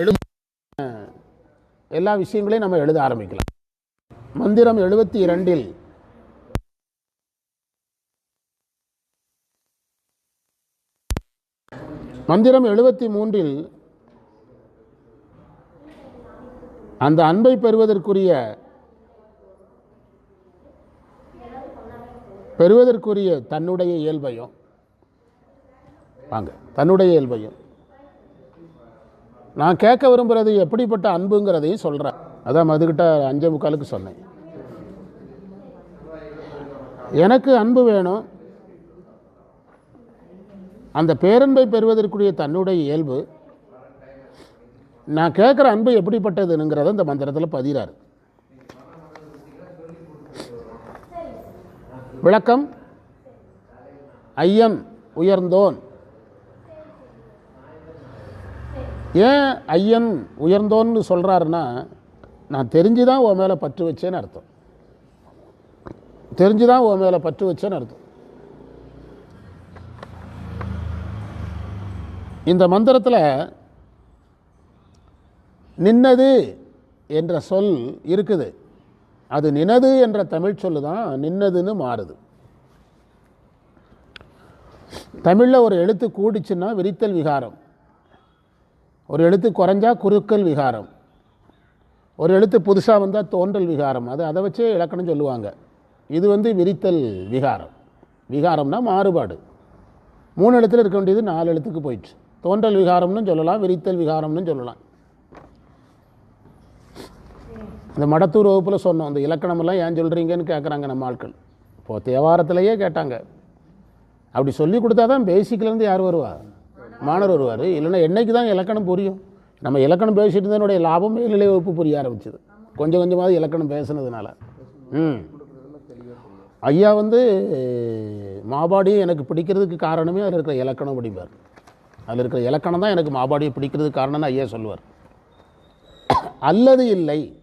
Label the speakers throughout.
Speaker 1: எழு எல்லா விஷயங்களையும் நம்ம எழுத ஆரம்பிக்கலாம். மந்திரம் எழுபத்தி இரண்டில் மந்திரம் எழுபத்தி மூன்றில் அந்த அன்பை பெறுவதற்குரிய பெறுவதற்குரிய தன்னுடைய இயல்பையும் வாங்க தன்னுடைய இயல்பையும். நான் கேட்க விரும்புகிறது எப்படிப்பட்ட அன்புங்கிறதையும் சொல்கிறேன் அதான் அதுக்கிட்ட அஞ்சே முக்காலுக்கு சொன்னேன். எனக்கு அன்பு வேணும். அந்த பேரன்பை பெறுவதற்குரிய தன்னுடைய இயல்பு. நான் கேட்குற அன்பு எப்படிப்பட்டதுங்கிறத இந்த மந்திரத்தில் பதிகிறார் விளக்கம். ஐயன் உயர்ந்தோன். ஏன் ஐயன் உயர்ந்தோன்னு சொல்கிறாருன்னா நான் தெரிஞ்சு தான் உன் மேலே பற்று வச்சேன்னு அர்த்தம். தெரிஞ்சு தான் உன் மேலே பற்று வச்சேன்னு அர்த்தம். இந்த மந்திரத்தில் நின்னது என்ற சொல் இருக்குது. அது நினது என்ற தமிழ் சொல்லு தான் நின்னதுன்னு மாறுது. தமிழில் ஒரு எழுத்து கூடிச்சுன்னா விரித்தல் விகாரம். ஒரு எழுத்து குறைஞ்சா குறுக்கல் விகாரம். ஒரு எழுத்து புதுசாக வந்தால் தோன்றல் விகாரம். அது அதை வச்சே இலக்கணம் சொல்லுவாங்க. இது வந்து விரித்தல் விகாரம். விகாரம்னா மாறுபாடு. மூணு எழுத்தில் இருக்க வேண்டியது நாலு எழுத்துக்கு போயிடுச்சு. தோன்றல் விகாரம்னு சொல்லலாம் விரித்தல் விகாரம்னு சொல்லலாம். இந்த மடத்தூர் வகுப்பில் சொன்னோம் இந்த இலக்கணமெல்லாம் ஏன் சொல்கிறீங்கன்னு கேட்குறாங்க நம்ம ஆட்கள். இப்போது தேவாரத்திலேயே கேட்டாங்க. அப்படி சொல்லி கொடுத்தா தான் பேசிக்லேருந்து யார் வருவா? மாணவர் வருவார். இல்லைன்னா என்னைக்கு தான் இலக்கணம் புரியும். நம்ம இலக்கணம் பேசிட்டு இருந்தனுடைய லாபம் மேல்நிலை வகுப்பு புரிய ஆரம்பிச்சது. கொஞ்சம் கொஞ்சமாவது இலக்கணம் பேசுனதுனால. ம். ஐயா வந்து மாபாடியும் எனக்கு பிடிக்கிறதுக்கு காரணமே அதில் இருக்கிற இலக்கணம் அப்படிம்பார். அதில் இருக்கிற இலக்கணம் தான் எனக்கு மாபாடியை பிடிக்கிறதுக்கு காரணம்னு ஐயா சொல்லுவார். அல்லது இல்லை.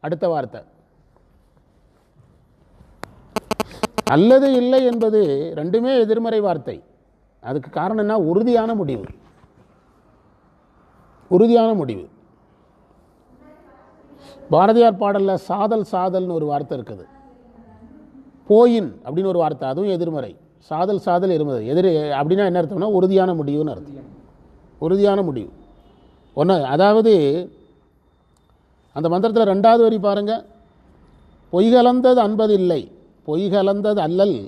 Speaker 1: அடுத்த வார்த்தை. அல்லது இல்லை என்பது ரெண்டுமே எதிர்மறை வார்த்தை. அதுக்கு காரணம் என்ன? உறுதியான முடிவு. உறுதியான முடிவு. பாரதியார் பாடலில் சாதல் சாதல்னு ஒரு வார்த்தை இருக்குது. போயின் அப்படின்னு ஒரு வார்த்தை அதுவும் எதிர்மறை. சாதல் சாதல் எதிர்மறை எதிர் அப்படின்னா என்ன அர்த்தம்னா உறுதியான முடிவுன்னு அர்த்தம். உறுதியான முடிவு. ஒன்று அதாவது அந்த மந்திரத்தில் ரெண்டாவது வரி பாருங்க. பொய்கலந்தது அன்பதில்லை. பொய்கலந்தது அல்லல்.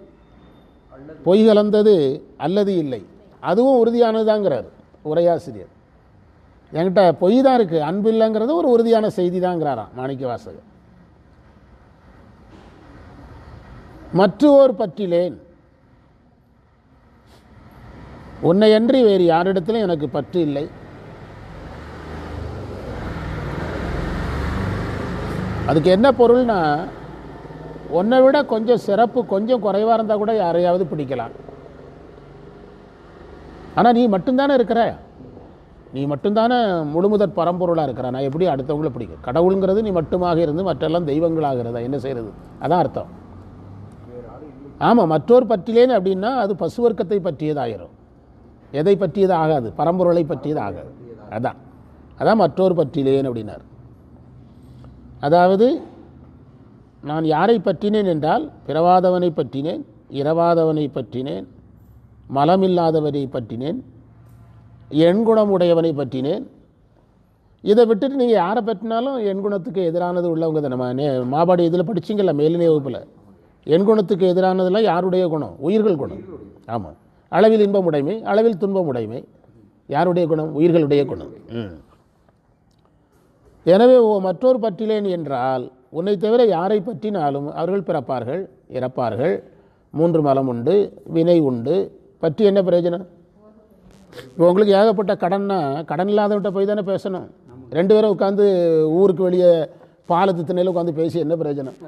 Speaker 1: பொய் கலந்தது அல்லது இல்லை. அதுவும் உறுதியானதுதாங்கிறார் உரையாசிரியர். என்கிட்ட பொய் தான் இருக்குது அன்பு இல்லைங்கிறது ஒரு உறுதியான செய்தி தாங்கிறாராம் மாணிக்க வாசகர் மற்றோர் பற்றிலேன். உன்னை அன்றி வேறு யாரிடத்திலும் எனக்கு பற்று இல்லை. அதுக்கு என்ன பொருள்னா உன்னை விட கொஞ்சம் சிறப்பு கொஞ்சம் குறைவாக இருந்தால் கூட யாரையாவது பிடிக்கலாம். ஆனால் நீ மட்டும்தானே இருக்கிற? நீ மட்டும்தானே முழுமுதற் பரம்பொருளாக இருக்கிற? நான் எப்படி அடுத்தவங்கள பிடிக்கும் கடவுளுங்கிறது நீ மட்டுமாக இருந்து மற்றெல்லாம் தெய்வங்களாகிறதா என்ன செய்கிறது அதான் அர்த்தம். ஆமாம் மற்றோர் பற்றிலேன்னு அப்படின்னா அது பசுவர்க்கத்தை பற்றியதாயிரும். எதை பற்றியது ஆகாது பரம்பொருளை பற்றியது ஆகாது அதான். அதான் மற்றோர் பற்றிலேன்னு அப்படின்னார். அதாவது நான் யாரை பற்றினேன் என்றால் பிறவாதவனை பற்றினேன் இரவாதவனை பற்றினேன் மலமில்லாதவனை பற்றினேன் எண்குணம் உடையவனை பற்றினேன். இதை விட்டுட்டு நீங்கள் யாரை பற்றினாலும் எண்குணத்துக்கு எதிரானது உள்ளவங்க தான். நம்ம நே மாபாடி இதில் படிச்சிங்கல்ல மேலினே வகுப்பில். எண்குணத்துக்கு எதிரானதெல்லாம் யாருடைய குணம்? உயிர்கள் குணம். ஆமாம் அளவில் இன்பம் உடைமை அளவில் துன்பம் உடைமை யாருடைய குணம்? உயிர்களுடைய குணம். ம். எனவே ஓ மற்றொரு பற்றிலேன் என்றால் உன்னை தவிர யாரை பற்றினாலும் அவர்கள் பிறப்பார்கள் இறப்பார்கள். மூன்று மலம் உண்டு வினை உண்டு. பற்றி என்ன பிரயோஜனம்? இப்போ உங்களுக்கு ஏகப்பட்ட கடன்னா கடன் இல்லாதவன்ட்ட போய் தானே பேசணும். ரெண்டு பேரும் உட்காந்து ஊருக்கு வெளியே பாலத்து திணையில் உட்காந்து பேசி என்ன பிரயோஜனம்?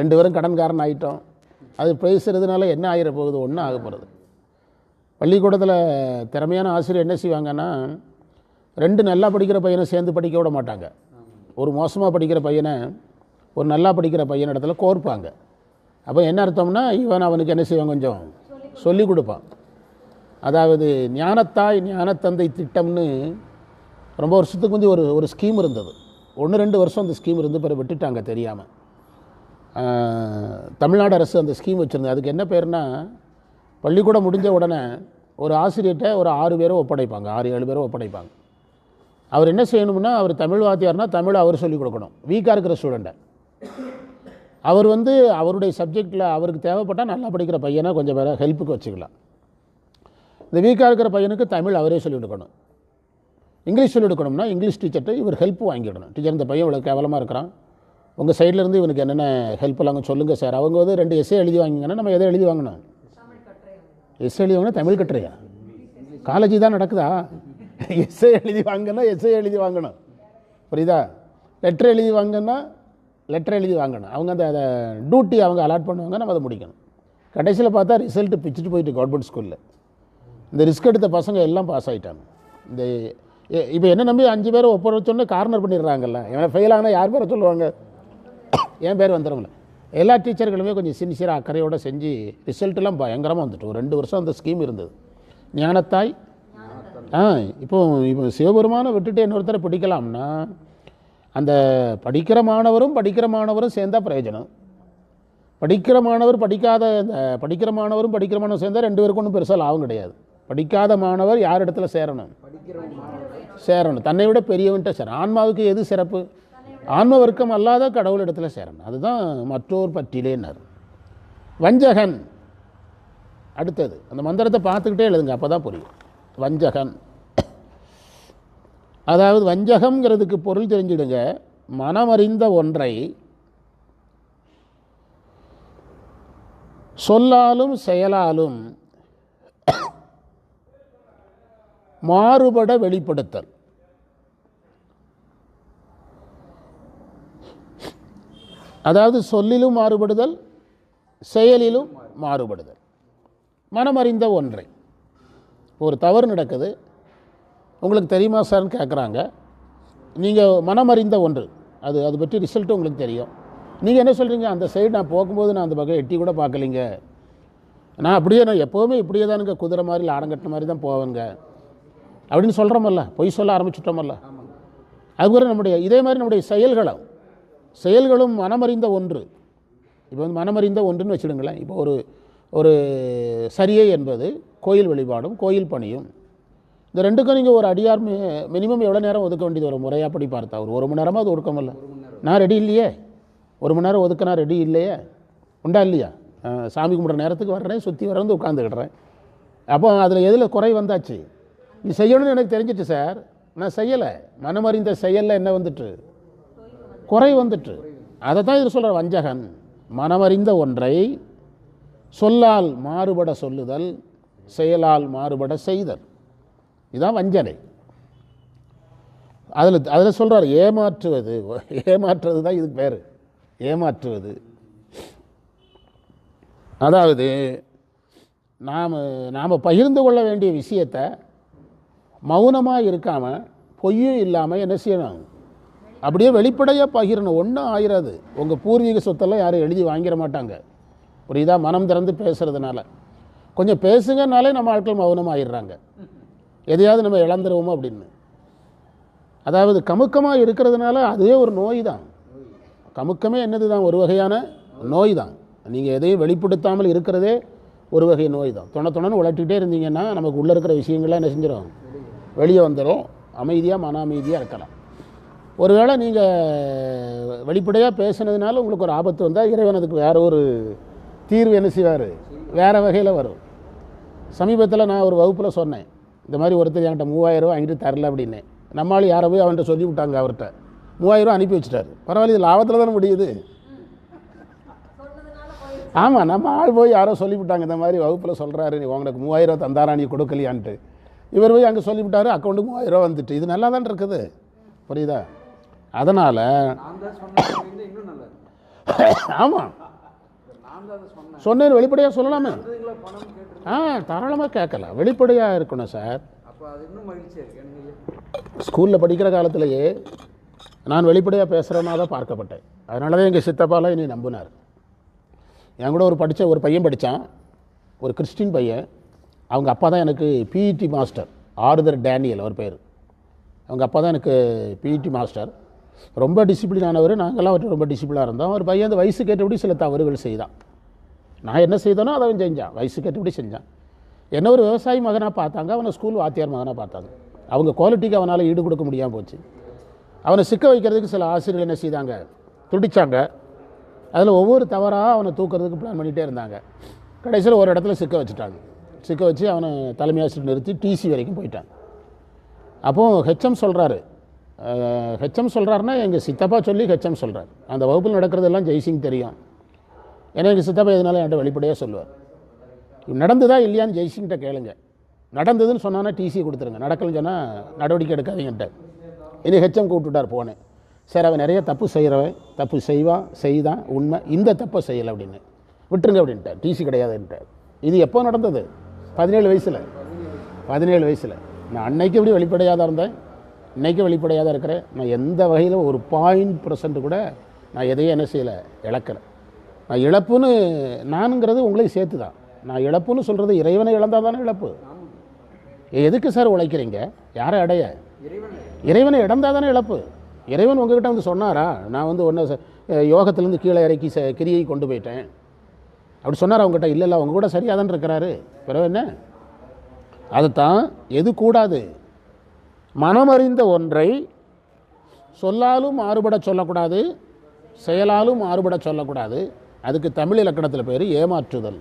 Speaker 1: ரெண்டு பேரும் கடன்காரன் ஆகிட்டோம் அது பேசுகிறதுனால என்ன ஆகிற போகுது? ஒன்றும் ஆக போகிறது பள்ளிக்கூடத்தில் திறமையான ஆசிரியர் என்ன செய்வாங்கன்னா ரெண்டு நல்லா படிக்கிற பையனை சேர்ந்து படிக்க விட மாட்டாங்க. ஒரு மோசமாக படிக்கிற பையனை ஒரு நல்லா படிக்கிற பையன் இடத்துல கோர்ப்பாங்க. அப்போ என்ன அர்த்தம்னா இவன் அவனுக்கு என்ன செய்வான் கொஞ்சம்? சொல்லி கொடுப்பான். அதாவது ஞானத்தாய் ஞானத்தந்தை திட்டம்னு ரொம்ப வருஷத்துக்கு முந்தி ஒரு ஒரு ஸ்கீம் இருந்தது. ஒன்று ரெண்டு வருஷம் அந்த ஸ்கீம் இருந்து பிறகு விட்டுட்டாங்க தெரியாமல் தமிழ்நாடு அரசு அந்த ஸ்கீம் வச்சுருந்தது. அதுக்கு என்ன பேர்னா பள்ளிக்கூடம் முடிஞ்ச உடனே ஒரு ஆசிரியர்கிட்ட ஒரு ஆறு பேரை ஒப்படைப்பாங்க. ஆறு ஏழு பேரை ஒப்படைப்பாங்க. அவர் என்ன செய்யணும்னா அவர் தமிழ் வாத்தியார்னா தமிழ் அவர் சொல்லிக் கொடுக்கணும். வீக்காக இருக்கிற ஸ்டூடெண்ட்டை அவர் வந்து அவருடைய சப்ஜெக்டில் அவருக்கு தேவைப்பட்டால் நல்லா படிக்கிற பையனை கொஞ்சம் பேரை ஹெல்ப்புக்கு வச்சுக்கலாம். இந்த வீக்காக இருக்கிற பையனுக்கு தமிழ் அவரே சொல்லிக் கொடுக்கணும். இங்கிலீஷ் சொல்லிக் கொடுக்கணும்னா இங்கிலீஷ் டீச்சர்கிட்ட இவர் ஹெல்ப் வாங்கிடணும். டீச்சர் இந்த பையன் இவ்வளோ கேவலமாக இருக்கிறான். உங்கள் சைட்லேருந்து இவனுக்கு என்னென்ன ஹெல்ப் எல்லாம் சொல்லுங்கள் சார் அவங்க வந்து ரெண்டு எஸ்ஏ எழுதி வாங்கிங்கன்னா நம்ம எதை எழுதி வாங்கணும்? எஸ்ஏ எழுதி வாங்கினா தமிழ் கட்டுறையா காலேஜ் தான் நடக்குதா? எஸ்ஏ எழுதி வாங்கினா எஸ்ஏ எழுதி வாங்கணும். புரியுதா? லெட்டர் எழுதி வாங்கினா லெட்டர் எழுதி வாங்கணும். அவங்க அந்த அதை டியூட்டி அவங்க அலாட் பண்ணுவாங்க நம்ம அதை முடிக்கணும். கடைசியில் பார்த்தா ரிசல்ட்டு பிச்சுட்டு போயிட்டு கவர்மெண்ட் ஸ்கூலில் இந்த ரிஸ்க் எடுத்த பசங்க எல்லாம் பாஸ் ஆகிட்டாங்க இந்த இப்போ என்ன நம்பி அஞ்சு பேரை ஒப்படைச்சோன்னே கார்னர் பண்ணிடுறாங்கல்ல. இவன் ஃபெயில் ஆனால் யார் பேரை சொல்லுவாங்க? என் பேர் வந்துடும்ல எல்லா டீச்சர்களுமே கொஞ்சம் சின்சியராக அக்கறையோடு செஞ்சு ரிசல்ட்டெல்லாம் பயங்கரமாக வந்துட்டு. ஒரு ரெண்டு வருஷம் அந்த ஸ்கீம் இருந்தது. ஞானத்தாய் ஆ இப்போ இப்போ சிவபெருமானை விட்டுட்டு இன்னொருத்தரை பிடிக்கலாம்னா அந்த படிக்கிற மாணவரும் படிக்கிற மாணவரும் சேர்ந்தால் பிரயோஜனம். படிக்கிற மாணவர் படிக்காத இந்த படிக்கிற மாணவரும் படிக்கிற மாணவர் சேர்ந்தால் ரெண்டு பேருக்கும் ஒன்றும் பெருசாக லாபம் கிடையாது. படிக்காத மாணவர் யார் இடத்துல சேரணும்? சேரணும். தன்னை விட பெரியவன்ட்ட சேரணும். ஆன்மாவுக்கு எது சிறப்பு? ஆன்ம வர்க்கம் அல்லாத கடவுள் இடத்துல சேரணும். அதுதான் மற்றோர் பற்றிலேன்னார் வஞ்சகன். அடுத்தது. அந்த மந்திரத்தை பார்த்துக்கிட்டே எழுதுங்க அப்போ தான் புரியும். வஞ்சகன். அதாவது வஞ்சகம்ங்கிறதுக்கு பொருள் தெரிஞ்சிடுங்க. மனமறிந்த ஒன்றை சொல்லாலும் செயலாலும் மாறுபட வெளிப்படுத்தல். அதாவது சொல்லிலும் மாறுபடுதல் செயலிலும் மாறுபடுதல். மனமறிந்த ஒன்றை. ஒரு தவறு நடக்குது. உங்களுக்கு தெரியுமா சார்னு கேட்குறாங்க நீங்கள் மனமறிந்த ஒன்று. அது அது பற்றி ரிசல்ட்டு உங்களுக்கு தெரியும். நீங்கள் என்ன சொல்கிறீங்க அந்த சைடு நான் போகும்போது நான் அந்த பக்கம் எட்டி கூட பார்க்கலிங்க. நான் அப்படியே நான் எப்போவுமே இப்படியே தானுங்க குதிரை மாதிரி ஆடங்கட்ட மாதிரி தான் போவேங்க. அப்படின்னு சொல்கிறோமல்ல பொய் சொல்ல ஆரம்பிச்சிட்டோமல்ல? அதுக்கப்புறம் நம்முடைய இதே மாதிரி நம்முடைய செயல்களும் செயல்களும் மனமறிந்த ஒன்று. இப்போ வந்து மனமறிந்த ஒன்றுன்னு வச்சுடுங்களேன். இப்போ ஒரு ஒரு சரியை என்பது கோயில் வழிபாடும் கோயில் பணியும். இந்த ரெண்டுக்கும் நீங்கள் ஒரு அடியார் மினிமம் எவ்வளோ நேரம் ஒதுக்க வேண்டியது? ஒரு முறையாப்படி பார்த்தா. ஒரு ஒரு மணி நேரமாக அது ஒதுக்கமில்ல நான் ரெடி இல்லையே? ஒரு மணி நேரம் ஒதுக்க நான் ரெடி இல்லையே? உண்டா இல்லையா? சாமி கும்பிட்ற நேரத்துக்கு வர்றேன் சுற்றி வர வந்து உட்காந்துக்கிடுறேன் அப்போ அதில் எதில் குறை வந்தாச்சு? நீ செய்யணும்னு எனக்கு தெரிஞ்சிட்டு சார். நான் செய்யலை. மனமறிந்த செயலில் என்ன வந்துட்டு? குறை வந்துட்டு. அதை தான் இது சொல்கிற வஞ்சகன். மனமறிந்த ஒன்றை சொல்லால் மாறுபட சொல்லுதல் செயலால் மாறுபட செய்தல். இதுதான் வஞ்சனை. அதில் அதில் சொல்கிறார் ஏமாற்றுவது ஏமாற்றுவது தான் இதுக்கு பேர். ஏமாற்றுவது. அதாவது நாம் நாம் பகிர்ந்து கொள்ள வேண்டிய விஷயத்தை மௌனமாக இருக்காமல் பொய்யும் இல்லாமல் என்ன செய்யணும்? அப்படியே வெளிப்படையாக பகிரணும். ஒன்றும் ஆயிராது. உங்கள் பூர்வீக சொத்தெல்லாம் யாரும் எழுதி வாங்கிட மாட்டாங்க. புரியுதா? மனம் திறந்து பேசுகிறதுனால கொஞ்சம் பேசுங்கனாலே நம்ம ஆட்கள் மௌனமாக ஆயிடுறாங்க எதையாவது நம்ம இழந்துருவோமோ அப்படின்னு. அதாவது கமுக்கமாக இருக்கிறதுனால அதுவே ஒரு நோய் தான் கமுக்கமே என்னது தான் ஒரு வகையான நோய் தான் நீங்கள் எதையும் வெளிப்படுத்தாமல் இருக்கிறதே ஒரு வகை நோய் தான் துணை துணைன்னு உழட்டிகிட்டே இருந்தீங்கன்னா நமக்கு உள்ளே இருக்கிற விஷயங்கள்லாம் என்ன செஞ்சிடும் வெளியே வந்துடும் அமைதியாக மன அமைதியாக இருக்கலாம். ஒருவேளை நீங்கள் வெளிப்படையாக பேசுனதுனால உங்களுக்கு ஒரு ஆபத்து வந்தால் இறைவன் அதுக்கு ஒரு தீர்வு என்ன செய்வார்? வேறு வகையில் வரும். சமீபத்தில் நான் ஒரு வகுப்பில் சொன்னேன். இந்த மாதிரி ஒருத்தர் என்கிட்ட மூவாயிரம் ரூபா வாங்கிட்டு தரல அப்படின்னேன் நம்மளால் யாரை போய் அவன்கிட்ட சொல்லி விட்டாங்க அவர்கிட்ட. மூவாயிரம் ரூபா அனுப்பி வச்சுட்டாரு. பரவாயில்ல இது லாபத்தில் தானே முடியுது. ஆமாம் நம்ம ஆள் போய் யாரோ சொல்லிவிட்டாங்க இந்த மாதிரி வகுப்பில் சொல்கிறாரு நீ உங்களுக்கு மூவாயிரம் ரூபா தந்தாரா நீ கொடுக்கலையான்ட்டு. இவர் போய் அங்கே சொல்லிவிட்டாரு அக்கௌண்ட்டுக்கு மூவாயிரம் ரூபா வந்துட்டு. இது நல்லா தான் இருக்குது. புரியுதா? அதனால். ஆமாம்
Speaker 2: சொன்னேன்.
Speaker 1: வெளிப்படையாக சொல்லலாமே? ஆ தாராளமாக கேட்கலாம். வெளிப்படையாக இருக்கணும் சார். ஸ்கூலில் படிக்கிற காலத்திலேயே நான் வெளிப்படையாக பேசுகிறவனா தான் பார்க்கப்பட்டேன். அதனால தான் எங்கள் சித்தப்பாலாம் என்னை நம்பினார். என் கூட ஒரு படித்த ஒரு பையன் படித்தான் ஒரு கிறிஸ்டின் பையன். அவங்க அப்பா தான் எனக்கு பிஇடி மாஸ்டர் ஆறுதர் டேனியல் அவர் பேர். அவங்க அப்பா தான் எனக்கு பிஇடி மாஸ்டர் ரொம்ப டிசிப்ளின் ஆனவர். நாங்கள்லாம் அவர்கிட்ட ரொம்ப டிசிப்ளினாக இருந்தோம். ஒரு பையன் அந்த வயசு கேட்டபடி சில தவறுகள் செய்தான். நான் என்ன செய்தனோ அதை அவன் செஞ்சான். வயசு கட்டுப்படி செஞ்சான். என்ன ஒரு விவசாயி மகனாக பார்த்தாங்க அவனை ஸ்கூல் வாத்தியார் மகனாக பார்த்தாங்க. அவங்க குவாலிட்டிக்கு அவனால் ஈடு கொடுக்க முடியாமல் போச்சு. அவனை சிக்க வைக்கிறதுக்கு சில ஆசிரியர்கள் என்ன செய்தாங்க? துடிச்சாங்க. அதில் ஒவ்வொரு தவறாக அவனை தூக்கிறதுக்கு பிளான் பண்ணிகிட்டே இருந்தாங்க. கடைசியில் ஒரு இடத்துல சிக்க வச்சுட்டாங்க. சிக்க வச்சு அவனை தலைமை ஆசிரியர் நிறுத்தி டிசி வரைக்கும் போயிட்டான். அப்போது ஹெச்எம் சொல்கிறாரு ஹெச்எம் சொல்கிறாருன்னா எங்கள் சித்தப்பா சொல்லி ஹெச்எம் சொல்கிறார் அந்த வகுப்பில் நடக்கிறதெல்லாம் ஜெய்சிங் தெரியும். ஏன்னா எங்கள் சித்தப்பா எதனால என்கிட்ட வெளிப்படையாக சொல்லுவார்? நடந்ததா இல்லையான்னு ஜெய்சிங்கிட்ட கேளுங்க. நடந்ததுன்னு சொன்னான்னா டிசி கொடுத்துருங்க. நடக்கலன்னு சொன்னால் நடவடிக்கை எடுக்காதீங்கன்ட்ட இது ஹெச்எம் கூப்பிட்டுட்டார் போனேன். சரி அவன் நிறைய தப்பு செய்கிறவன் தப்பு செய்வான் செய்தான் உண்மை. இந்த தப்பை செய்யலை அப்படின்னு. விட்டுருங்க அப்படின்ட்டார். டிசி கிடையாதுன்ட்டார் இது எப்போ நடந்தது? பதினேழு வயசில். பதினேழு வயசில். நான் அன்னைக்கு எப்படி வெளிப்படையாக தான் இருந்தேன். இன்னைக்கு வெளிப்படையாக தான் இருக்கிறேன். நான் எந்த வகையில் ஒரு பாயிண்ட் பர்சன்ட் கூட நான் எதையும் என்ன செய்யலை இழக்கிறேன் நான் இழப்புன்னு நானுங்கிறது உங்களையும் சேர்த்து தான் நான் இழப்புன்னு சொல்கிறது இறைவனை இழந்தால் தானே இழப்பு? எதுக்கு சார் உழைக்கிறீங்க? யாரை அடைய?
Speaker 2: இறைவன்
Speaker 1: இறைவனை இழந்தால் தானே இழப்பு. இறைவன் உங்ககிட்ட வந்து சொன்னாரா? நான் வந்து ஒன்று யோகத்திலேருந்து கீழே இறக்கி ச கிரியை கொண்டு போயிட்டேன். அப்படி சொன்னார் அவங்ககிட்ட இல்லை இல்லை அவங்க கூட சரியாக தான் இருக்கிறாரு. பிறகு என்ன? அதுதான் எது கூடாது? மனமறிந்த ஒன்றை சொல்லாலும் மாறுபட சொல்லக்கூடாது செயலாலும் மாறுபட சொல்லக்கூடாது. அதுக்கு தமிழ் இலக்கணத்தில் பேர் ஏமாற்றுதல்.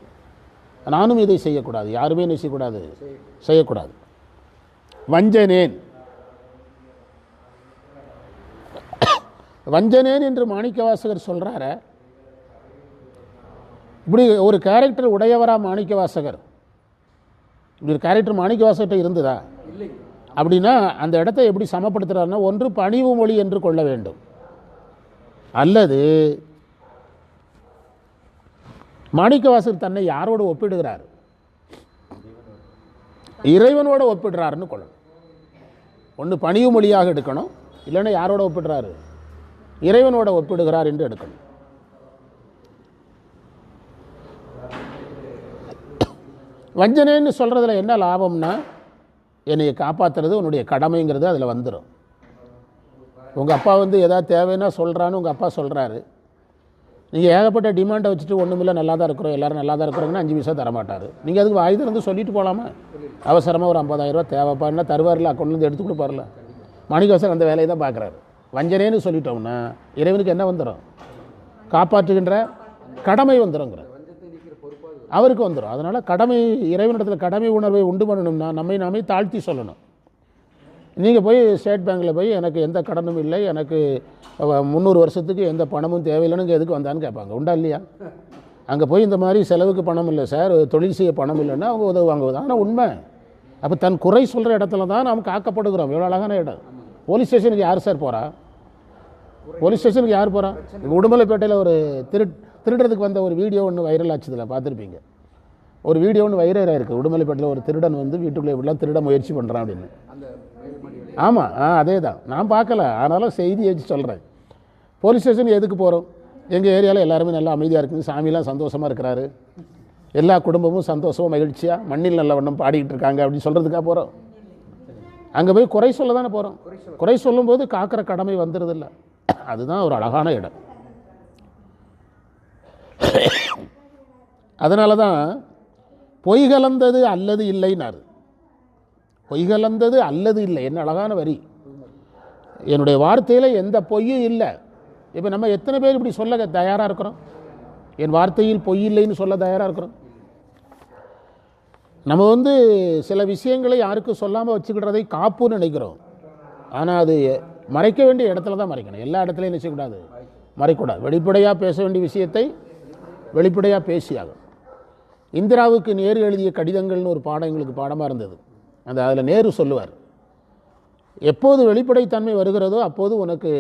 Speaker 1: நானும் இதை செய்யக்கூடாது யாருமே என்ன செய்யக்கூடாது? செய்யக்கூடாது. வஞ்சனேன். வஞ்சனேன் என்று மாணிக்கவாசகர் சொல்கிறார இப்படி ஒரு கேரக்டர் உடையவரா மாணிக்கவாசகர்? இப்படி ஒரு கேரக்டர் மாணிக்கவாசகர்கிட்ட இருந்ததா? அப்படின்னா அந்த இடத்தை எப்படி சமப்படுத்துறாருன்னா ஒன்று பணிவு மொழி என்று கொள்ள வேண்டும். அல்லது மாணிக்கவாசல் தன்னை யாரோடு ஒப்பிடுகிறார்? இறைவனோட ஒப்பிடுறாருன்னு கொள்ளணும். ஒன்று பணிவு மொழியாக எடுக்கணும் இல்லைன்னா யாரோட ஒப்பிடுறாரு? இறைவனோட ஒப்பிடுகிறார் என்று எடுக்கணும். வஞ்சனைன்னு சொல்கிறதுல என்ன லாபம்னா என்னையை காப்பாற்றுறது உன்னுடைய கடமைங்கிறது அதில் வந்துடும் உங்கள் அப்பா வந்து எதாவது தேவைன்னா சொல்கிறான்னு உங்கள் அப்பா சொல்கிறாரு நீங்கள் ஏகப்பட்ட டிமாண்டை வச்சுட்டு ஒன்றுமில்ல நல்லா தான் இருக்கிறோம் எல்லோரும் நல்லா தான் இருக்கிறோங்கன்னு அஞ்சு பைசா தரமாட்டார். நீங்கள் அதுக்கு வாய் திறந்து சொல்லிட்டு போகலாமா அவசரமாக ஒரு ஐம்பதாயிரரூவா தேவைப்பாருன்னா தருவார்ல அக்கௌண்ட்லேருந்து எடுத்து கொடுப்பார்ல. மணிக்கவாசன் அந்த வேலையை தான் பார்க்குறாரு. வஞ்சனேன்னு சொல்லிட்டோம்னா இறைவனுக்கு என்ன வந்துடும் காப்பாற்றுகின்ற கடமை வந்துடுங்கிற அவருக்கு வந்துடும் அதனால் கடமை இறைவனிடத்தில் கடமை உணர்வை உண்டு பண்ணணும்னா நம்மை நாமே தாழ்த்தி சொல்லணும். நீங்கள் போய் ஸ்டேட் பேங்க்கில் போய் எனக்கு எந்த கடனும் இல்லை எனக்கு முந்நூறு வருஷத்துக்கு எந்த பணமும் தேவையில்லைன்னு எதுக்கு வந்தான்னு கேட்பாங்க. உண்டா இல்லையா? அங்கே போய் இந்த மாதிரி செலவுக்கு பணம் இல்லை சார் தொழில் செய்ய பணம் இல்லைன்னா அவங்க உதவுவாங்க ஆனால் உண்மை. அப்போ தன் குறை சொல்கிற இடத்துல தான் நாம் காக்கப்படுகிறோம். எவ்வளோ அழகான இடம். போலீஸ் ஸ்டேஷனுக்கு யார் சார் போகிறா போலீஸ் ஸ்டேஷனுக்கு யார் போகிறா உடுமலைப்பேட்டையில் ஒரு திரு திருடுறதுக்கு வந்த ஒரு வீடியோ ஒன்று வைரல் ஆச்சுதில் பார்த்துருப்பீங்க? ஒரு வீடியோ ஒன்று வைரலாக இருக்குது உடுமலைப்பேட்டையில் ஒரு திருடன் வந்து வீட்டுக்குள்ளே இப்படிலாம் திருட முயற்சி பண்ணுறான் அப்படின்னு. ஆமாம் ஆ அதே தான் நான் பார்க்கல. ஆனாலும் செய்தி வச்சு சொல்கிறேன் போலீஸ் ஸ்டேஷன் எதுக்கு போகிறோம் எங்கள் ஏரியாவில் எல்லாருமே நல்லா அமைதியாக இருக்குது சாமிலாம் சந்தோஷமாக இருக்கிறாரு. எல்லா குடும்பமும் சந்தோஷமாக மகிழ்ச்சியாக மண்ணில் நல்ல வண்ணம் பாடிக்கிட்டு இருக்காங்க அப்படின்னு சொல்கிறதுக்காக போகிறோம் அங்கே போய் குறை சொல்ல தானே போகிறோம் குறை சொல்லும்போது காக்கிற கடமை வந்துடுதில்ல அதுதான் ஒரு அழகான இடம். அதனால தான் பொய் கலந்தது அல்லது இல்லைன்னாரு. பொய்கலந்தது அல்லது இல்லை. என்ன அழகான வரி. என்னுடைய வார்த்தையில் எந்த பொய்யும் இல்லை. இப்போ நம்ம எத்தனை பேர் இப்படி சொல்ல தயாராக இருக்கிறோம்? என் வார்த்தையில் பொய் இல்லைன்னு சொல்ல தயாராக இருக்கிறோம்? நம்ம வந்து சில விஷயங்களை யாருக்கும் சொல்லாமல் வச்சுக்கிடுறதை காப்புன்னு நினைக்கிறோம். ஆனால் அது மறைக்க வேண்டிய இடத்துல தான் மறைக்கணும். எல்லா இடத்துலையும் நினைச்சக்கூடாது மறைக்கூடாது. வெளிப்படையாக பேச வேண்டிய விஷயத்தை வெளிப்படையாக பேசியாகும் இந்திராவுக்கு நேரு எழுதிய கடிதங்கள்னு ஒரு பாடம் எங்களுக்கு பாடமாக இருந்தது. அந்த அதில் நேரு சொல்லுவார். எப்போது வெளிப்படைத்தன்மை வருகிறதோ அப்போது உனக்கு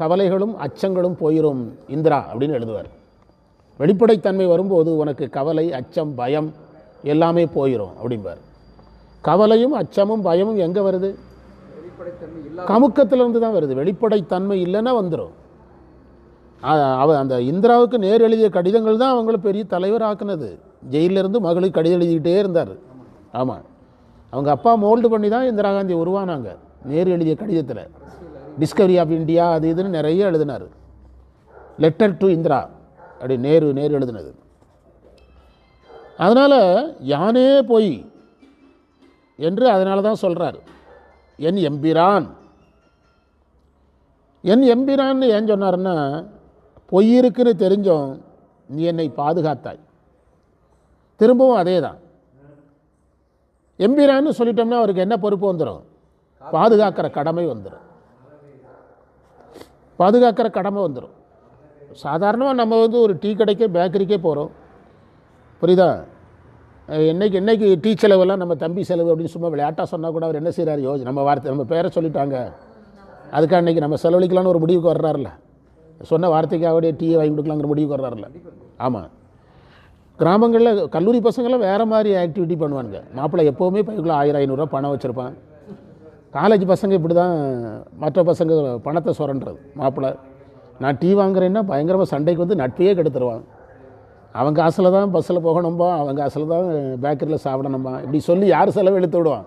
Speaker 1: கவலைகளும் அச்சங்களும் போயிடும் இந்திரா அப்படின்னு எழுதுவார். வெளிப்படைத்தன்மை வரும்போது உனக்கு கவலை அச்சம் பயம் எல்லாமே போயிடும் அப்படிம்பார். கவலையும் அச்சமும் பயமும் எங்கே வருது? கமுக்கத்திலிருந்து தான் வருது. வெளிப்படைத்தன்மை இல்லைன்னா வந்துடும் அவ அந்த இந்திராவுக்கு நேர் எழுதிய கடிதங்கள் தான் அவங்கள பெரிய தலைவர் ஆக்குனது ஜெயிலிருந்து மகளுக்கு கடிதம் எழுதிக்கிட்டே இருந்தார். ஆமாம் அவங்க அப்பா மோல்டு பண்ணி தான் இந்திரா காந்தி உருவானாங்க நேரு எழுதிய கடிதத்தில். டிஸ்கவரி ஆஃப் இந்தியா அது இதுன்னு நிறைய எழுதினார். லெட்டர் டு இந்திரா அப்படி நேரு நேரு எழுதினது. அதனால் யானே போய் என்று அதனால தான் சொல்கிறார் என் எம்பிரான். என் எம்பிரான்னு ஏன் சொன்னார்ன்னா பொய் இருக்குன்னு தெரிஞ்சோம் நீ என்னை பாதுகாத்தாய். திரும்பவும் அதே தான் எம்பிரான்னு சொல்லிட்டோம்னா அவருக்கு என்ன பொறுப்பு வந்துடும் பாதுகாக்கிற கடமை வந்துடும் பாதுகாக்கிற கடமை வந்துடும் சாதாரணமாக நம்ம வந்து ஒரு டீ கடைக்கே பேக்கரிக்கே போகிறோம் புரியுதா? என்னைக்கு என்னைக்கு டீ செலவெல்லாம் நம்ம தம்பி செலவு அப்படின்னு சும்மா விளையாட்டாக சொன்னால் கூட அவர் என்ன செய்கிறார் யோசி நம்ம வார்த்தை நம்ம பேரை சொல்லிட்டாங்க. அதுக்காக அன்றைக்கி நம்ம செலவழிக்கலாம்னு ஒரு முடிவுக்கு வர்றாருல சொன்ன வார்த்தைக்காகவே டீயை வாங்கி கொடுக்கலாங்கிற முடிவுக்கு வர்றாருல்ல. ஆமாம் கிராமங்களில் கல்லூரி பசங்களாம் வேறு மாதிரி ஆக்டிவிட்டி பண்ணுவானுங்க. மாப்பிள்ளை எப்போவுமே பைக்குள்ளே ஆயிரம் ஐநூறுரூவா பணம் வச்சுருப்பான். காலேஜ் பசங்க இப்படி தான் மற்ற பசங்க பணத்தை சுரண்டுறது. மாப்பிள்ளை நான் டீ வாங்குறேன்னா பயங்கரமாக சண்டைக்கு வந்து நட்பையே கெடுத்துருவான். அவன் காசில் தான் பஸ்ஸில் போகணும்பா அவன் காசில் தான் பேக்கரியில் சாப்பிடணும்பா. இப்படி சொல்லி யார் செலவு இழுத்து விடுவான்?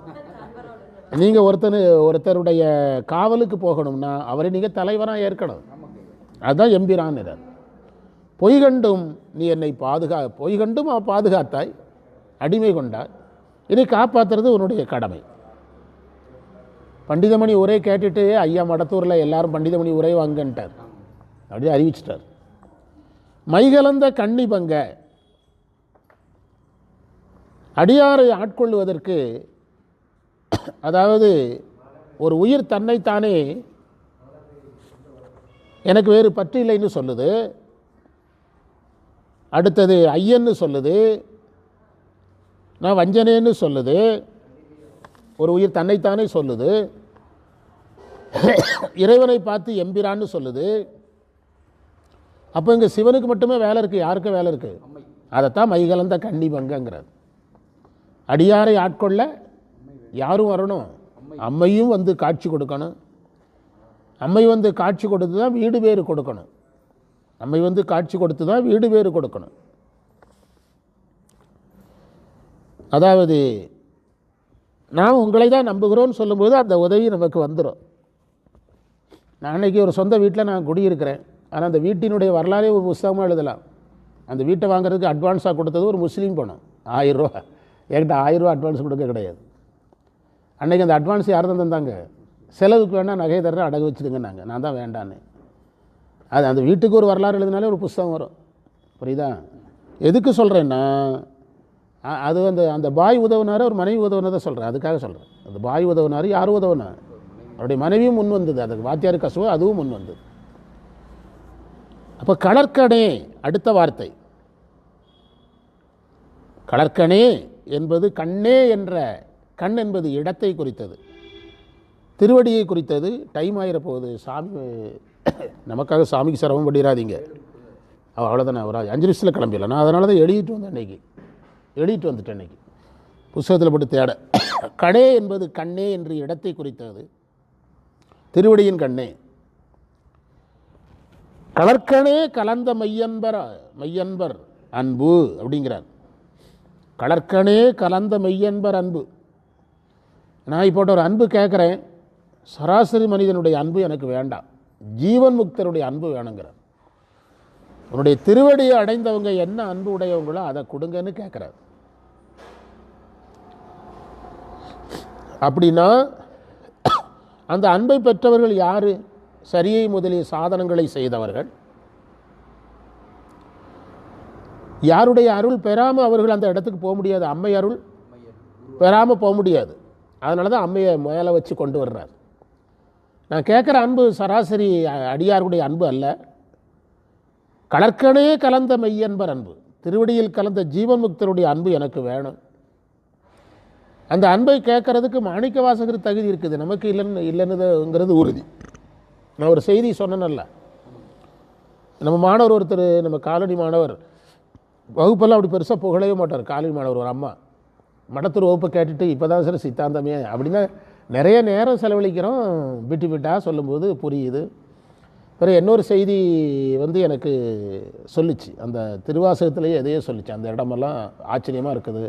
Speaker 1: நீங்கள் ஒருத்தர் ஒருத்தருடைய காவலுக்கு போகணும்னா அவரை நீங்கள் தலைவராக ஏற்கணும். அதுதான் எம்பிரான்னர் பொய் கண்டும் நீ என்னை பாதுகா பொய் கண்டும் அவ பாதுகாத்தாய். அடிமை கொண்டாய். இதை காப்பாற்றுறது உன்னுடைய கடமை. பண்டிதமணி உரை கேட்டுட்டு ஐயா மடத்தூரில் எல்லாரும் பண்டிதமணி உரை வாங்கன்ட்டார். அப்படியே அறிவிச்சிட்டார். மைகலந்த கண்ணி பங்க. அடியாரை ஆட்கொள்வதற்கு அதாவது ஒரு உயிர் தன்னைத்தானே எனக்கு வேறு பற்று இல்லைன்னு சொல்லுது. அடுத்தது ஐயன்னு சொல்லுது. நான் வஞ்சனேன்னு சொல்லுது. ஒரு உயிர் தன்னைத்தானே சொல்லுது. இறைவனை பார்த்து எம்பிரான்னு சொல்லுது. அப்போ இங்கே சிவனுக்கு மட்டுமே வேலை இருக்குது யாருக்கும் வேலை இருக்குது அதைத்தான் மைகலந்த கண்ணி பங்கங்கிறார் அடியாரை ஆட்கொள்ள யாரும் வரணும்? அம்மையும் வந்து காட்சி கொடுக்கணும். அம்மை வந்து காட்சி கொடுத்து தான் வீடு பேர் கொடுக்கணும். நம்மை வந்து காட்சி கொடுத்து தான் வீடு வேறு கொடுக்கணும். அதாவது நாம் உங்களை தான் நம்புகிறோன்னு சொல்லும்போது அந்த உதவி நமக்கு வந்துடும் நான் அன்றைக்கி ஒரு சொந்த வீட்டில் நான் குடியிருக்கிறேன். ஆனால் அந்த வீட்டினுடைய வரலாறே ஒரு புஸ்தகமாக எழுதலாம். அந்த வீட்டை வாங்குறதுக்கு அட்வான்ஸாக கொடுத்தது ஒரு முஸ்லீம் பணம். ஆயிரரூவா என்கிட்ட ஆயிரரூவா அட்வான்ஸ் கொடுக்க கிடையாது. அன்னைக்கு அந்த அட்வான்ஸ் யார் தான் தந்தாங்க செலவுக்கு வேணால் நகை தர அடகு வச்சுடுங்கன்னாங்க நான் தான் வேண்டான்னு. அது அந்த வீட்டுக்கு ஒரு வரலாறு எழுதினாலே ஒரு புஸ்தகம் வரும். புரியுதா? எதுக்கு சொல்கிறேன்னா அது அந்த அந்த பாய் உதவுனார் ஒரு மனைவி உதவுனதை சொல்கிறேன் அதுக்காக சொல்கிறேன் அந்த பாய் உதவுனார் யார் உதவுனா அவருடைய மனைவியும் முன் வந்தது. அதுக்கு வாத்தியார் கசுவோ அதுவும் முன் வந்தது. அப்போ கடற்கனே அடுத்த வார்த்தை. கடற்கனே என்பது கண்ணே என்ற கண் என்பது இடத்தை குறித்தது. திருவடியை குறித்தது. டைம் ஆகிற போகுது சாமி நமக்காக சாமிக்கு சிரமம் பண்ணிடாதீங்க அவ்வளோதானே ஒரு அஞ்சு நிமிஷத்தில் கிளம்பிடலாம். நான் அதனால தான் எழுதிட்டு வந்தேன் இன்னைக்கு. எழுதிட்டு வந்துட்டேன் இன்னைக்கு. புஸ்தகத்தில் போட்டு தேட. கடே என்பது கண்ணே என்று இடத்தை குறித்தது. திருவடியின் கண்ணே. கலர்க்கனே கலந்த மையன்பர் மையன்பர் அன்பு அப்படிங்கிறார். கலர்க்கனே கலந்த மெய்யன்பர் அன்பு. நான் இப்போ ஒரு அன்பு கேட்குறேன் சராசரி மனிதனுடைய அன்பு எனக்கு வேண்டாம். ஜீவன் முக்தருடைய அன்பு வேணுங்கிறார். உன்னுடைய திருவடியை அடைந்தவங்க என்ன அன்பு உடையவங்களோ அதை கொடுங்கன்னு கேட்குறார் அப்படின்னா அந்த அன்பை பெற்றவர்கள் யார்? சரியை முதலிய சாதனங்களை செய்தவர்கள். யாருடைய அருள் பெறாமல் அவர்கள் அந்த இடத்துக்கு போக முடியாது? அம்மை அருள் பெறாமல் போக முடியாது. அதனால தான் அம்மையை மேலே வச்சு கொண்டு வர்றார். நான் கேட்குற அன்பு சராசரி அடியாருடைய அன்பு அல்ல. கலர்க்கனே கலந்த மெய்யன்பர் அன்பு. திருவடியில் கலந்த ஜீவன் முக்தருடைய அன்பு எனக்கு வேணும். அந்த அன்பை கேட்கறதுக்கு மாணிக்க வாசகர் தகுதி இருக்குது. நமக்கு இல்லைன்னு இல்லைன்னுங்கிறது உறுதி. நான் ஒரு செய்தி சொன்னேன்ல நம்ம மாணவர் ஒருத்தர் நம்ம காலனி மாணவர் வகுப்பெல்லாம் அப்படி பெருசாக புகழவே மாட்டார். காலனி மாணவர் ஒரு அம்மா. மடத்தூர் வகுப்பை கேட்டுட்டு இப்போ தான் சார் சித்தாந்தமே அப்படின்னா நிறைய நேரம் செலவழிக்கிறோம். விட்டு விட்டாக சொல்லும்போது புரியுது. பிறகு இன்னொரு செய்தி வந்து எனக்கு சொல்லுச்சு. அந்த திருவாசகத்திலேயே எதையோ சொல்லுச்சு. அந்த இடமெல்லாம் ஆச்சரியமாக இருக்குது.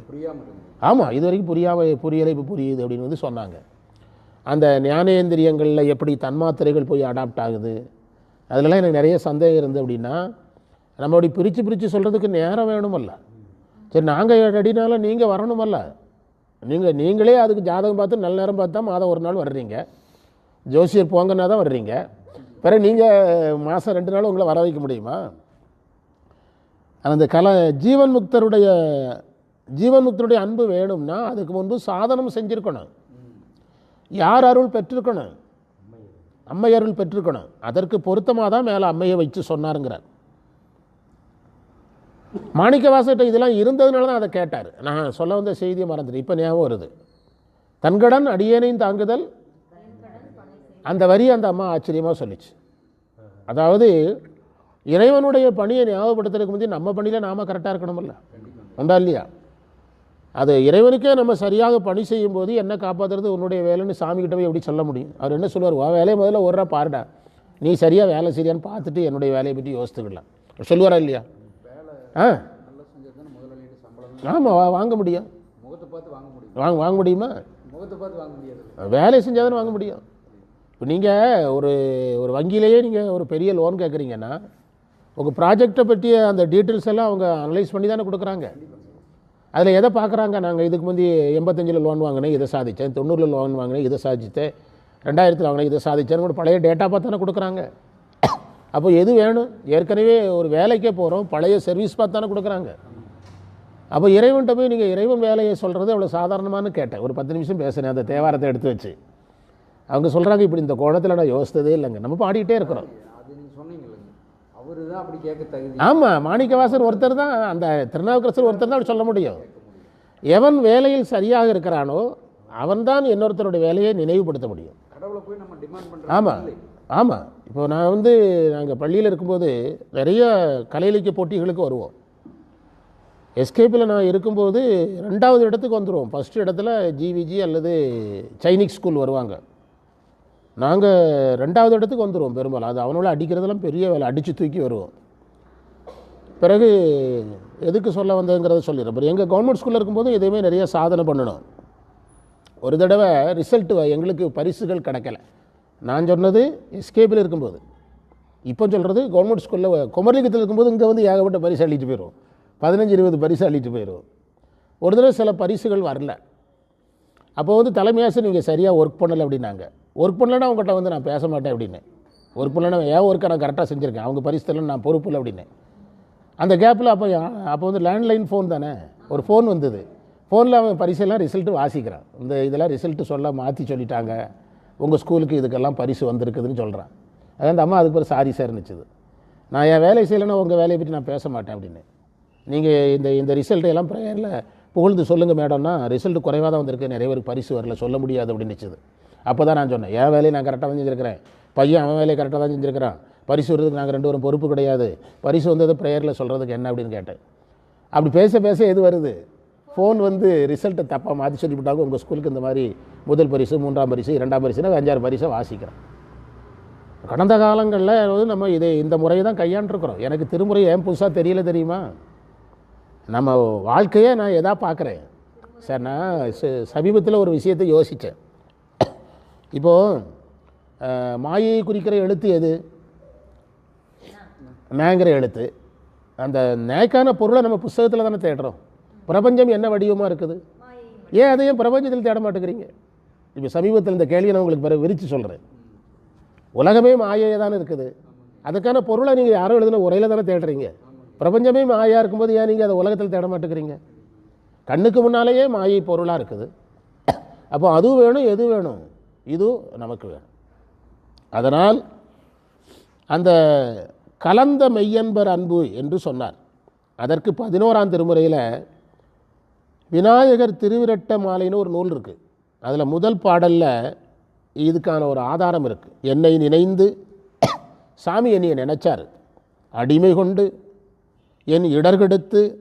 Speaker 1: ஆமாம் இது வரைக்கும் புரியாமல் புரியலை இப்போ புரியுது அப்படின்னு வந்து சொன்னாங்க. அந்த ஞானேந்திரியங்களில் எப்படி தன்மாத்திரைகள் போய் அடாப்ட் ஆகுது? அதிலலாம் எனக்கு நிறைய சந்தேகம் இருந்து அப்படின்னா நம்ம அப்படி பிரித்து பிரித்து சொல்கிறதுக்கு நேரம் வேணுமல்ல. சரி நாங்கள் அடினாலும் நீங்கள் வரணுமல்ல. நீங்கள் நீங்களே அதுக்கு ஜாதகம் பார்த்து நல்ல நேரம் பார்த்தா மாதம் ஒரு நாள் வர்றீங்க. ஜோசியர் போங்கன்னா தான் வர்றீங்க. பிறகு நீங்கள் மாதம் ரெண்டு நாள் உங்களை வர வைக்க முடியுமா? அந்த கல ஜீவன் முக்தருடைய ஜீவன் முக்தருடைய அன்பு வேணும்னா அதுக்கு முன்பு சாதனம் செஞ்சுருக்கணும். யார் அருள் பெற்றிருக்கணும்? அம்மை அருள் பெற்றிருக்கணும். அதற்கு பொருத்தமாக தான் மேலே அம்மையை வச்சு சொன்னாருங்கிறார். மாணிக்கவாசர்கிட்ட இதெல்லாம் இருந்ததுனால தான் அதை கேட்டார். நான் சொல்ல வந்த செய்தியை மறந்துட்டு இப்போ ஞாபகம் வருது. தன்கடன் அடியேனையும் தாங்குதல் அந்த வரி அந்த அம்மா ஆச்சரியமாக சொல்லிச்சு. அதாவது இறைவனுடைய பணியை ஞாபகப்படுத்துறதுக்கு முந்தைய நம்ம பணியில் நாம் கரெக்டாக இருக்கணுமில்ல? உண்டா இல்லையா? அது இறைவனுக்கே நம்ம சரியாக பணி செய்யும் போது என்ன காப்பாற்றுறது உன்னுடைய வேலைன்னு சாமிக்கிட்ட போய் எப்படி சொல்ல முடியும்? அவர் என்ன சொல்லுவார்? உன் வேலையை முதல்ல ஒரு பாருடா. நீ சரியாக வேலை சரியான்னு பார்த்துட்டு என்னுடைய வேலையை பற்றி யோசித்துக்கலாம் சொல்லுவாரா இல்லையா? ஆ. ஆமாம் வாங்க முடியும்.
Speaker 2: முகத்தை பார்த்து வாங்க முடியும்?
Speaker 1: வாங்க வாங்க முடியுமா?
Speaker 2: முகத்தை பார்த்து வாங்க முடியாது.
Speaker 1: வேலை செஞ்சால் தானே வாங்க முடியும். இப்போ நீங்கள் ஒரு ஒரு வங்கியிலேயே நீங்கள் ஒரு பெரிய லோன் கேட்குறீங்கன்னா உங்கள் ப்ராஜெக்டை பற்றிய அந்த டீட்டெயில்ஸ் எல்லாம் அவங்க அனலைஸ் பண்ணி தானே கொடுக்குறாங்க. அதில் எதை பார்க்குறாங்க நாங்கள் இதுக்கு முந்தி எண்பத்தஞ்சில் லோன் வாங்கினேன் இதை சாதித்தேன் தொண்ணூறில் லோன் வாங்கினேன் இதை சாதித்தேன் ரெண்டாயிரத்தில் வாங்கினேன் இதை சாதித்தேன்னு கூட பழைய டேட்டா பார்த்து தானே கொடுக்குறாங்க. அப்போ எது வேணும்? ஏற்கனவே ஒரு வேலைக்கே போகிறோம் பழைய சர்வீஸ் பார்த்து தானே கொடுக்குறாங்க. அப்போ இறைவன்கிட்ட போய் நீங்கள் இறைவன் வேலையை சொல்கிறது அவ்வளோ சாதாரணமானு கேட்டேன். ஒரு பத்து நிமிஷம் பேசினேன் அந்த தேவாரத்தை எடுத்து வச்சு. அவங்க சொல்கிறாங்க இப்படி இந்த கோணத்தில் நான் யோசித்ததே இல்லைங்க. நம்ம பாடிக்கிட்டே இருக்கிறோம். ஆமாம் மாணிக்கவாசர் ஒருத்தர் தான் அந்த திருநாவுக்கரசர் ஒருத்தர் தான் சொல்ல முடியும். எவன் வேலையில் சரியாக இருக்கிறானோ அவன்தான் இன்னொருத்தருடைய வேலையை நினைவுபடுத்த முடியும். ஆமாம் ஆமாம் இப்போ நான் வந்து நாங்கள் பள்ளியில் இருக்கும்போது நிறைய கலை இலக்கிய போட்டிகளுக்கு வருவோம். எஸ்கேப்பில் நான் இருக்கும்போது ரெண்டாவது இடத்துக்கு வந்துடுவோம் ஃபஸ்ட் இடத்துல ஜிவிஜி அல்லது சைனிக் ஸ்கூல் வருவாங்க. நாங்கள் ரெண்டாவது இடத்துக்கு வந்துடுவோம் பெரும்பாலும். அது அவனோட அடிக்கிறதெல்லாம் பெரிய வேலை. அடித்து தூக்கி வருவோம். பிறகு எதுக்கு சொல்ல வந்ததுங்கிறத சொல்லிடுறேன். அப்புறம் எங்கள் கவர்மெண்ட் ஸ்கூலில் இருக்கும்போது எதையுமே நிறைய சாதனை பண்ணணும். ஒரு தடவை ரிசல்ட்டு எங்களுக்கு பரிசுகள் கிடைக்கல. நான் சொன்னது எஸ்கேபில் இருக்கும்போது. இப்போ சொல்கிறது கவர்மெண்ட் ஸ்கூலில் குமரலிங்கத்தில் இருக்கும்போது இங்கே வந்து ஏகப்பட்ட பரிசு அள்ளிட்டு போயிடுவோம் பதினஞ்சு இருபது பரிசு அள்ளிட்டு போயிடுவோம் ஒரு தடவை சில பரிசுகள் வரல. அப்போ வந்து தலைமையாசு நீங்கள் சரியாக ஒர்க் பண்ணலை அப்படின்னாங்க. ஒர்க் பண்ணலைன்னா அவங்ககிட்ட வந்து நான் பேச மாட்டேன் அப்படின்னு. ஒர்க் பண்ணலைன்னா ஏன் ஒர்க்கை நான் கரெக்டாக செஞ்சுருக்கேன்? அவங்க பரிசு நான் பொறுப்பு இல்லை அப்படின்னு. அந்த கேப்பில் அப்போ அப்போ வந்து லேண்ட்லைன் ஃபோன் தானே? ஒரு ஃபோன் வந்தது. ஃபோனில் அவன் பரிசெல்லாம் ரிசல்ட்டு வாசிக்கிறான். இந்த இதெல்லாம் ரிசல்ட்டு சொல்ல மாற்றி சொல்லிட்டாங்க. உங்கள் ஸ்கூலுக்கு இதுக்கெல்லாம் பரிசு வந்திருக்குதுன்னு சொல்கிறான் அதான் அந்த அம்மா அதுக்கு பிறகு சாரி சார் நினச்சிது. நான் என் வேலை செய்யலைன்னா உங்கள் வேலையை பற்றி நான் பேச மாட்டேன் அப்படின்னு. நீங்கள் இந்த இந்த ரிசல்ட்டை எல்லாம் ப்ரேயரில் புகழ்ந்து சொல்லுங்கள் மேடம்னா ரிசல்ட் குறைவாக தான் வந்திருக்கு. நிறைய பேருக்கு பரிசு வரல சொல்ல முடியாது அப்படின்னு நினச்சிது. அப்போ தான் நான் சொன்னேன் என் வேலையை நான் கரெக்டாக தான் செஞ்சுருக்கிறேன். பையன் அவன் வேலையை கரெக்டாக தான் செஞ்சுருக்கிறான். பரிசு வர்றதுக்கு நாங்கள் ரெண்டு பேரும் பொறுப்பு கிடையாது. பரிசு வந்தது ப்ரேயரில் சொல்கிறதுக்கு என்ன அப்படின்னு கேட்டேன். அப்படி பேச பேச எது வருது? ஃபோன் வந்து ரிசல்ட்டை தப்பாக மாற்றி சொல்லிவிட்டாங்க. உங்கள் ஸ்கூலுக்கு இந்த மாதிரி முதல் பரிசு மூன்றாம் பரிசு இரண்டாம் பரிசுனா அஞ்சாறு பரிசை வாசிக்கிறேன் கடந்த காலங்களில் வந்து நம்ம இதை இந்த முறையை தான் கையாண்டுருக்குறோம். எனக்கு திருமுறை ஏன் புதுசாக தெரியல தெரியுமா? நம்ம வாழ்க்கையே நான் எதா பார்க்குறேன்? சார் நான் ச- சமீபத்தில் ஒரு விஷயத்தை யோசித்தேன் இப்போது மாயை குறிக்கிற எழுத்து எது? நேங்கிற எழுத்து. அந்த நேக்கான பொருளை நம்ம புஸ்தகத்தில் தானே தேடுறோம். பிரபஞ்சம் என்ன வடிவமாக இருக்குது? ஏன் அதையும் பிரபஞ்சத்தில் தேட மாட்டேங்கிறீங்க? இப்போ சமீபத்தில் இந்த கேள்வியை நான் உங்களுக்கு பிறகு விரித்து சொல்கிறேன் உலகமே மாயையே தானே இருக்குது. அதுக்கான பொருளை நீங்கள் யாரோ எழுதின உரையில் தானே தேடுறீங்க. பிரபஞ்சமே மாயாக இருக்கும்போது ஏன் நீங்கள் அதை உலகத்தில் தேட மாட்டேங்கிறீங்க? கண்ணுக்கு முன்னாலேயே மாயை பொருளாக இருக்குது. அப்போ அதுவும் வேணும் எது வேணும்? இது நமக்கு வேணும். அதனால் அந்த கலந்த மெய்யன்பர் அன்பு என்று சொன்னார். அதற்கு பதினோராம் திருமுறையில் விநாயகர் திருவிரட்ட மாலைன்னு ஒரு நூல் இருக்குது அதில் முதல் பாடலில் இதுக்கான ஒரு ஆதாரம் இருக்குது என்னை நினைந்து சாமி என்னையை நினைச்சார். அடிமை கொண்டு என் இடர்கெடுத்து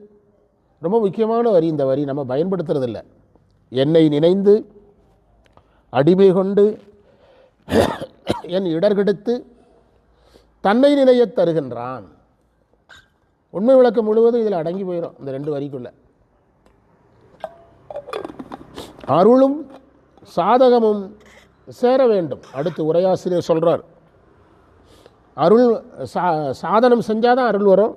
Speaker 1: ரொம்ப முக்கியமான வரி இந்த வரி நம்ம பயன்படுத்துறதில்ல. என்னை நினைந்து அடிமை கொண்டு என் இடர்கெடுத்து தன்னை நினையத் தருகின்றான். உண்மை விளக்கம் முழுவதும் இதில் அடங்கி போயிடும் இந்த ரெண்டு வரிக்குள்ள. அருளும் சாதகமும் சேர வேண்டும். அடுத்து உரையாசிரியர் சொல்கிறார் அருள் சா சாதனம் செஞ்சால் தான் அருள் வரும்.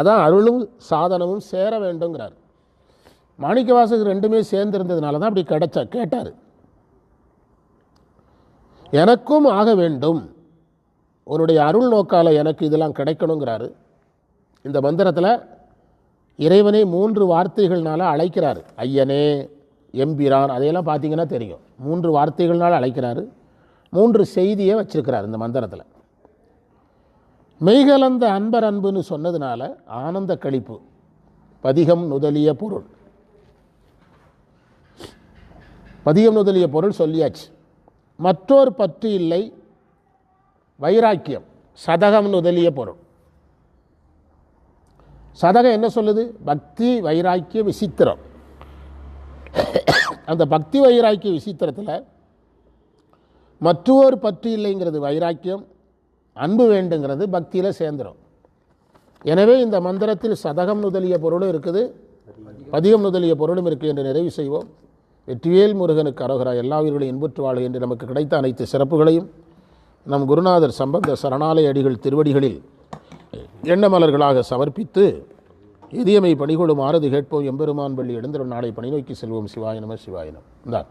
Speaker 1: அதான் அருளும் சாதனமும் சேர வேண்டுங்கிறார் மாணிக்கவாசகர் ரெண்டுமே சேர்ந்திருந்ததுனால தான் அப்படி கிடைச்ச கேட்டார். எனக்கும் ஆக வேண்டும். உன்னுடைய அருள் நோக்கால் எனக்கு இதெல்லாம் கிடைக்கணுங்கிறாரு. இந்த மந்திரத்தில் இறைவனை மூன்று வார்த்தைகள்னால அழைக்கிறார். ஐயனே எம்பிரான் அதையெல்லாம் பார்த்தீங்கன்னா தெரியும். மூன்று வார்த்தைகள்னால அழைக்கிறாரு. மூன்று செய்தியை வச்சிருக்கிறார் இந்த மந்திரத்தில். மெய்கலந்த அன்பர் அன்புன்னு சொன்னதுனால ஆனந்த கழிப்பு பதிகம் நுதலிய பொருள். பதிகம் நுதலிய பொருள் சொல்லியாச்சு. மற்றோர் பற்று இல்லை வைராக்கியம் சதகம் நுதலிய பொருள். சதகம் என்ன சொல்லுது? பக்தி வைராக்கிய விசித்திரம். அந்த பக்தி வைராக்கிய விசித்திரத்தில் மற்றோர் பற்று இல்லைங்கிறது வைராக்கியம் அன்பு வேண்டுங்கிறது பக்தியில் சேர்ந்துடும் எனவே இந்த மந்திரத்தில் சதகம் முதலிய பொருளும் இருக்குது பதிகம் முதலிய பொருளும் இருக்குது என்று நிறைவு செய்வோம். வெற்றிவேல் முருகனுக்கு அரோகரா எல்லா உயிர்களையும் இன்புற்று வாழ்க என்று நமக்கு கிடைத்த அனைத்து சிறப்புகளையும் நம் குருநாதர் சம்பந்த சரணாலய அடிகள் திருவடிகளில் எண்ணமலர்களாக சமர்ப்பித்து எதியமை பணிகொள்ளும் ஆறுதி கேட்போம். எம்பெருமான் பள்ளி எழுந்திரும் நாளை பணி நோக்கி செல்வோம். சிவாய நம தான்